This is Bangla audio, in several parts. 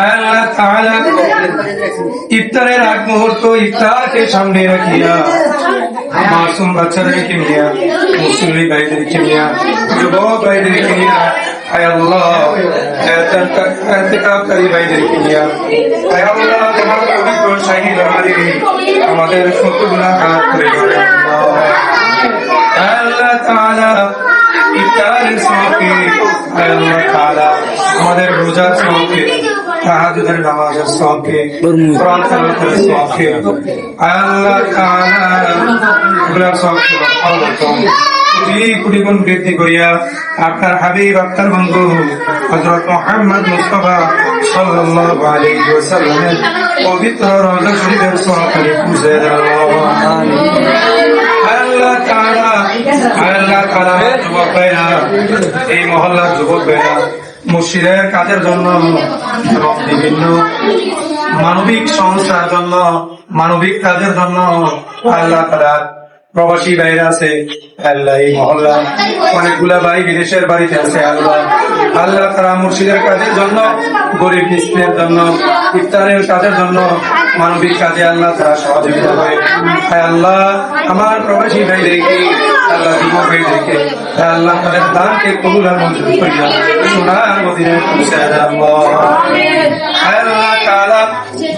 আল্লাহ তাআলা ইফতারের আগ মুহূর্ত ইফতারকে সামনে রাখিয়া মাসুম বাচ্চাদেরকে নিয়ে মুসলিম ভাইদেরকে নিয়ে যুবক ভাইদেরকে নিয়ে আয় আল্লাহ এতেকাবকারী ভাইদেরকে নিয়ে আয় আল্লাহ তোমার পবিত্র শাহী দরবারে আমাদের শত গুণা খারাপ করে আমাদের রোজার সঙ্গে তাহাজুদের নামাজের সঙ্গে কোরআন তেলাওয়াতের সঙ্গে আল্লাহ তাআলা এগুলোর সঙ্গে ভালো কোটি কোটি গুণ বৃদ্ধি করিয়া আপনার হাবিব, আপনার বন্ধু হযরত মুহাম্মদ মুস্তাফা সাল্লাল্লাহু পবিত্র রওজা শরীফের সহকারে পৌঁছে আল্লাহ যুবক ভাইরা, এই মহল্লার যুবক ভাইরা, মসজিদের কাজের জন্য এবং বিভিন্ন মানবিক সংস্থার জন্য, মানবিক কাজের জন্য আল্লাহ তাআলা প্রবাসী বাইরে আছে, আল্লাহ এই মহল্লা অনেকগুলা ভাই বিদেশের বাড়িতে আছে, আল্লাহ আল্লাহ তারা মুর্শিদের কাজের জন্য, গরিব মিস্ত্রের জন্য, ইফতারের কাজের জন্য মানবিক কাজে আল্লাহ তারা সহযোগিতা করে। হায় আল্লাহ, আমার প্রবাসী ভাইদেরকে, আল্লাহ যুবক ভাইদেরকে, হায় আল্লাহ, তাদের দানকে কবুল আর মঞ্জুর করিয়া সোনার মদিনে পৌঁছে হায় আল্লাহ তাআলা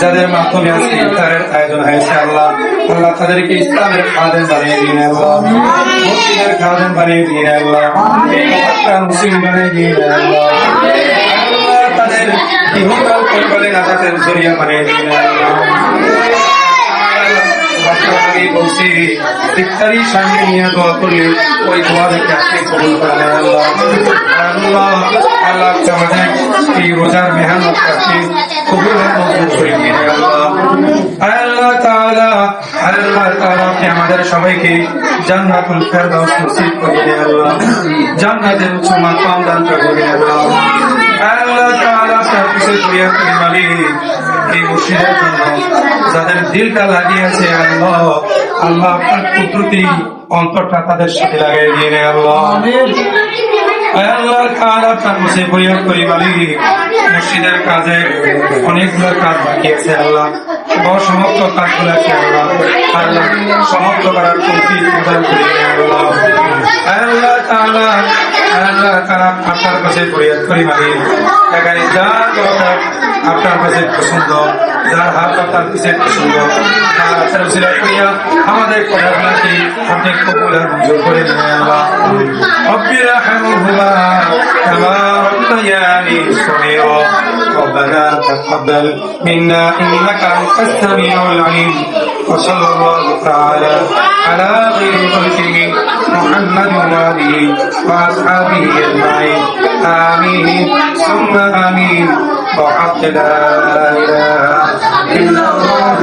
যাদের মাধ্যমে আজকে ইফতারের আয়োজন হয়েছে আল্লাহ আল্লাহ তাদেরকে ইসলামের খাদেম বানিয়ে দিন আল্লাহ। মুসলিমের খাদেম বানিয়ে দিন আল্লাহ। মুসলিম বানিয়ে দিন আল্লাহ। তাদের ইহকাল পরকালে নাজাতের জরিয়া বানিয়ে দিন আল্লাহ। আমি বলছি ইফতারি সামনে নিয়ে দোয়া করলে ওই দোয়া দেখে আপনি কবুল করেন আল্লাহ আল্লাহ আল্লাহ আমাদের এই রোজার মেহনত আপনি কবুল মঞ্জুর করে নিয়ে আল্লাহ আল্লাহ তাআলা আল্লাহ তাআলা আপনি আমাদের সবাইকে জান্নাতুল ফেরদাউস নসিব করে দিন। আল্লাহ জান্নাতের উচ্চ মাকাম দান করে আল্লাহ আল্লাহ তাআলা কাছে দয়া করি মালিক এই জন্য যাদের দিলটা লাগিয়েছে, আল্লাহ আল্লাহ আপনার কুদরতি অন্তরটা তাদের সাথে লাগাই দিয়ে নেয় আল্লাহ। আল্লাহ। আপনার কাছে পছন্দ যার হাত আপনার কাছে পছন্দ তার আপনার উসিলা করিয়া আমাদের কথাগুলোকে আপনি কবুল আর মঞ্জুর করে দিন আল্লাহ رب ارحمهما كما ربياني صغيرا ربنا تقبل منا انك انت السميع العليم وصلى الله تعالى على خير خلقه محمد واله واصحابه اجمعين امين ثم امين وحق لا اله الا الله